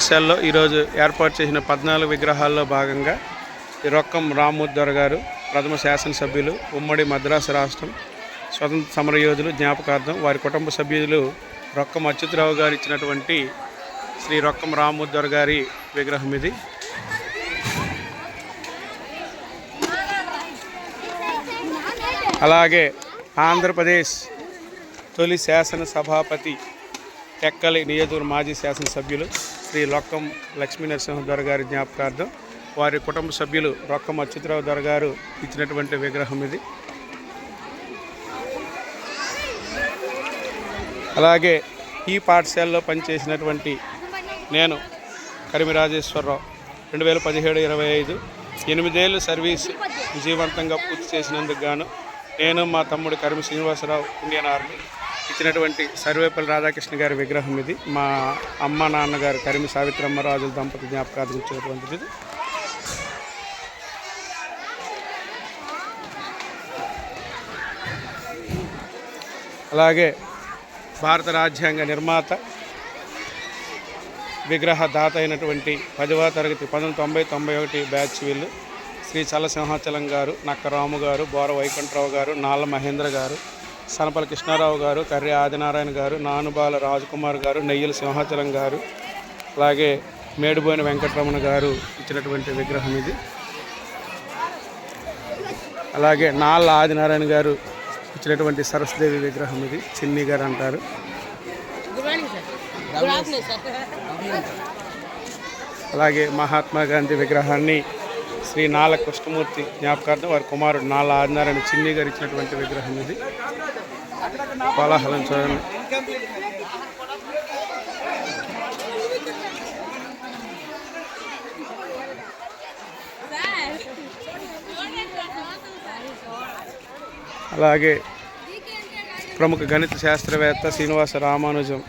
పాఠశాలలో ఈరోజు ఏర్పాటు చేసిన పద్నాలుగు విగ్రహాల్లో భాగంగా ఈ రొక్కం రామ్మూర్ధర్ గారు ప్రథమ శాసనసభ్యులు ఉమ్మడి మద్రాసు రాష్ట్రం స్వతంత్ర సమరయోధులు జ్ఞాపకార్థం వారి కుటుంబ సభ్యులు రొక్కం అచ్యుతరావు గారు ఇచ్చినటువంటి శ్రీ రొక్కం రామ్మూర్ధర్ గారి విగ్రహం ఇది. అలాగే ఆంధ్రప్రదేశ్ తొలి శాసన సభాపతి టెక్కలి నియోజకవర్గ మాజీ శాసనసభ్యులు శ్రీ లొక్కం లక్ష్మీ నరసింహ గారి జ్ఞాపకార్థం వారి కుటుంబ సభ్యులు రొక్కం అచ్యుతరావు దొర గారు ఇచ్చినటువంటి విగ్రహం ఇది. అలాగే ఈ పాఠశాలలో పనిచేసినటువంటి నేను కరిమి రాజేశ్వరరావు రెండు వేల పదిహేడు ఇరవై ఐదు ఎనిమిదేళ్ళు సర్వీస్ విజయవంతంగా పూర్తి చేసినందుకు గాను నేను మా తమ్ముడు కరిమి శ్రీనివాసరావు ఇండియన్ ఆర్మీ ఇచ్చినటువంటి సర్వేపల్లి రాధాకృష్ణ గారి విగ్రహం ఇది. మా అమ్మ నాన్నగారు కరిమి సావిత్రమ్మ రాజుల దంపతి జ్ఞాపకార్థం ఇచ్చినటువంటిది అలాగే భారత రాజ్యాంగ నిర్మాత విగ్రహ దాత అయినటువంటి పదవ తరగతి పంతొమ్మిది తొంభై తొంభై ఒకటి బ్యాచ్ వీళ్ళు శ్రీ చలసింహాచలం గారు నక్క రాము గారు బోర వైకుంఠరావు గారు నాళ్ళ మహేంద్ర గారు సనపల కృష్ణారావు గారు కర్రి ఆదినారాయణ గారు నానుబాల రాజకుమార్ గారు నెయ్యల సింహాచలం గారు అలాగే మేడుబోయిన వెంకటరమణ గారు ఇచ్చినటువంటి విగ్రహం ఇది. అలాగే నాళ్ళ ఆదినారాయణ గారు ఇచ్చినటువంటి సరస్వదేవి విగ్రహం ఇది చిన్ని గారు అంటారు. అలాగే మహాత్మా గాంధీ విగ్రహాన్ని శ్రీ నాల కృష్ణమూర్తి జ్ఞాపకార్థం వారి కుమారుడు నాల ఆదినారాయణ చిన్ని గారు ఇచ్చినటువంటి విగ్రహం ఇది. కోలాహలం చూడండి. అలాగే ప్రముఖ గణిత శాస్త్రవేత్త శ్రీనివాస రామానుజం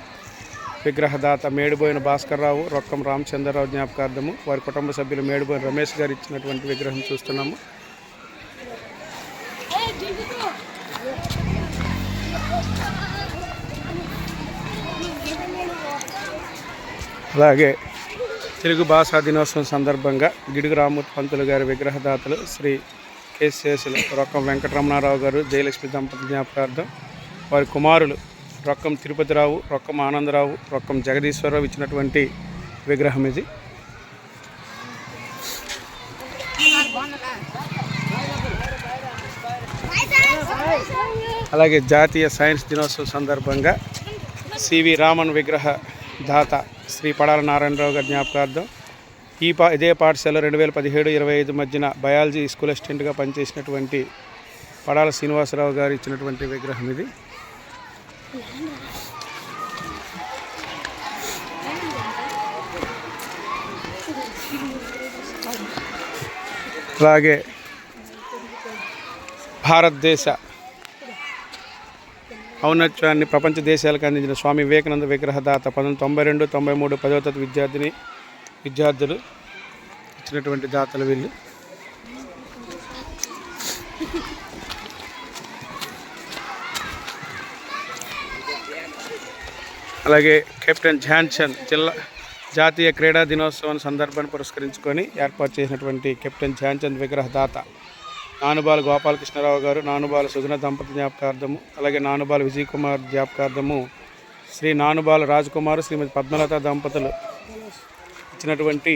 విగ్రహదాత మేడిపోయిన భాస్కర్రావు రొక్కం రామచంద్రరావు జ్ఞాపకార్థము వారి కుటుంబ సభ్యులు మేడిబోయిన రమేష్ గారు ఇచ్చినటువంటి విగ్రహం చూస్తున్నాము. అలాగే తెలుగు భాషా దినోత్సవం సందర్భంగా గిడుగు రామూర్తి పంతులు గారి విగ్రహదాతలు శ్రీ కేసీఎస్లు రొక్కం వెంకటరమణారావు గారు జయలక్ష్మి దంపతి జ్ఞాపకార్థం వారి కుమారులు రొక్కం తిరుపతిరావు రొక్కం ఆనందరావు రొక్కం జగదీశ్వరరావు ఇచ్చినటువంటి విగ్రహం ఇది. అలాగే జాతీయ సైన్స్ దినోత్సవం సందర్భంగా సివి రామన్ విగ్రహ దాత శ్రీ పడాల నారాయణరావు గారి జ్ఞాపకార్థం ఈ పా ఇదే పాఠశాల రెండు వేల పదిహేడు ఇరవై ఐదు మధ్యన బయాలజీ స్కూల్ అసిస్టెంట్గా పనిచేసినటువంటి పడాల శ్రీనివాసరావు గారు ఇచ్చినటువంటి విగ్రహం ఇది. అలాగే భారతదేశ ఔన్నత్యాన్ని ప్రపంచ దేశాలకు అందించిన స్వామి వివేకానంద విగ్రహదాత పంతొమ్మిది తొంభై రెండు తొంభై మూడు పదవ తరగతి విద్యార్థిని విద్యార్థులు ఇచ్చినటువంటి దాతలు వీళ్ళు. అలాగే కెప్టెన్ ధ్యాన్చంద్ జిల్లా జాతీయ క్రీడా దినోత్సవం సందర్భాన్ని పురస్కరించుకొని ఏర్పాటు చేసినటువంటి కెప్టెన్ ఝాన్చంద్ విగ్రహదాత నానుబాల గోపాలకృష్ణరావు గారు నానుబాల సుగుణ దంపతి జ్ఞాపకార్థము అలాగే నానుబాల విజయ్ కుమార్ జ్ఞాపకార్థము శ్రీ నానుబాల రాజకుమారు శ్రీమతి పద్మలత దంపతులు ఇచ్చినటువంటి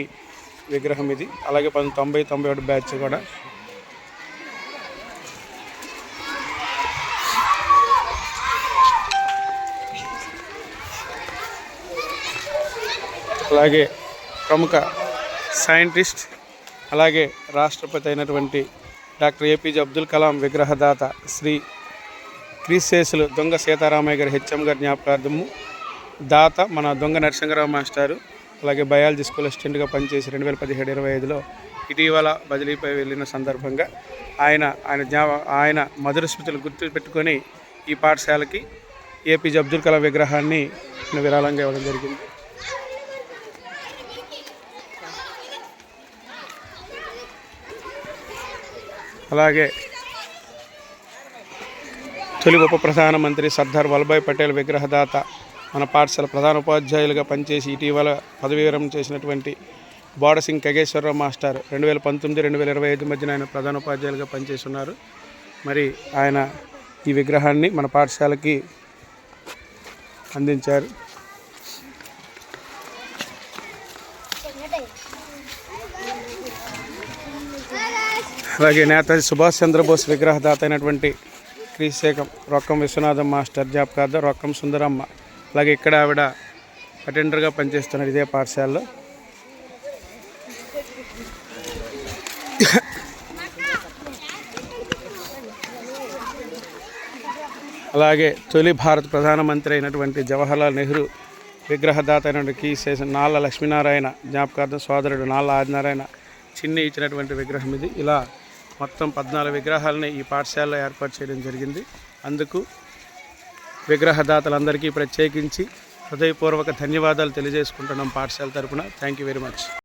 విగ్రహం ఇది. అలాగే పంతొమ్మిది తొంభై తొంభై ఒకటి బ్యాచ్ కూడా అలాగే ప్రముఖ సైంటిస్ట్ అలాగే రాష్ట్రపతి అయినటువంటి డాక్టర్ ఏపీజే అబ్దుల్ కలాం విగ్రహదాత శ్రీ క్రీశేషులు దొంగ సీతారామయ్య గారి హెచ్ఎం గారి జ్ఞాపకార్థము దాత మన దొంగ నరసింహరావు మాస్టారు అలాగే బయాలజీ స్కూల్ అసిస్టెంట్గా పనిచేసి రెండు వేల పదిహేడు ఇరవై ఐదులో ఇటీవల బదిలీపై వెళ్ళిన సందర్భంగా ఆయన ఆయన జ్ఞా ఆయన మధుర స్మృతులు గుర్తు పెట్టుకొని ఈ పాఠశాలకి ఏపీజే అబ్దుల్ కలాం విగ్రహాన్ని విరాళంగా ఇవ్వడం జరిగింది. అలాగే తొలి ఉప ప్రధానమంత్రి సర్దార్ వల్లభాయ్ పటేల్ విగ్రహదాత మన పాఠశాల ప్రధాన ఉపాధ్యాయులుగా పనిచేసి ఇటీవల పదవీ విరమణ చేసినటువంటి బోడసింగ్ కగేశ్వరరావు మాస్టర్. రెండు వేల పంతొమ్మిది రెండు వేల ఇరవై ఐదు మధ్యన ఆయన ప్రధాన ఉపాధ్యాయులుగా పనిచేస్తున్నారు మరి ఆయన ఈ విగ్రహాన్ని మన పాఠశాలకి అందించారు. అలాగే నేతాజీ సుభాష్ చంద్రబోస్ విగ్రహదాత అయినటువంటి క్రీశేఖం రొక్కం విశ్వనాథం మాస్టర్ జ్ఞాపకార్థం రొక్కం సుందరమ్మ. అలాగే ఇక్కడ ఆవిడ అటెండర్గా పనిచేస్తున్నారు ఇదే పాఠశాలలో. అలాగే తొలి భారత ప్రధానమంత్రి అయినటువంటి జవహర్లాల్ నెహ్రూ విగ్రహదాత అయినటువంటి కీ శేషన్ నాళ్ళ లక్ష్మీనారాయణ జ్ఞాపకార్థం సోదరుడు నాళ్ళ ఆదినారాయణ. చిన్ని ఇచ్చినటువంటి విగ్రహం ఇది. ఇలా మొత్తం పద్నాలుగు విగ్రహాలని ఈ పాఠశాలలో ఏర్పాటు చేయడం జరిగింది. అందుకు విగ్రహదాతలందరికీ ప్రత్యేకించి హృదయపూర్వక ధన్యవాదాలు తెలియజేసుకుంటున్నాం పాఠశాల తరపున. Thank you very much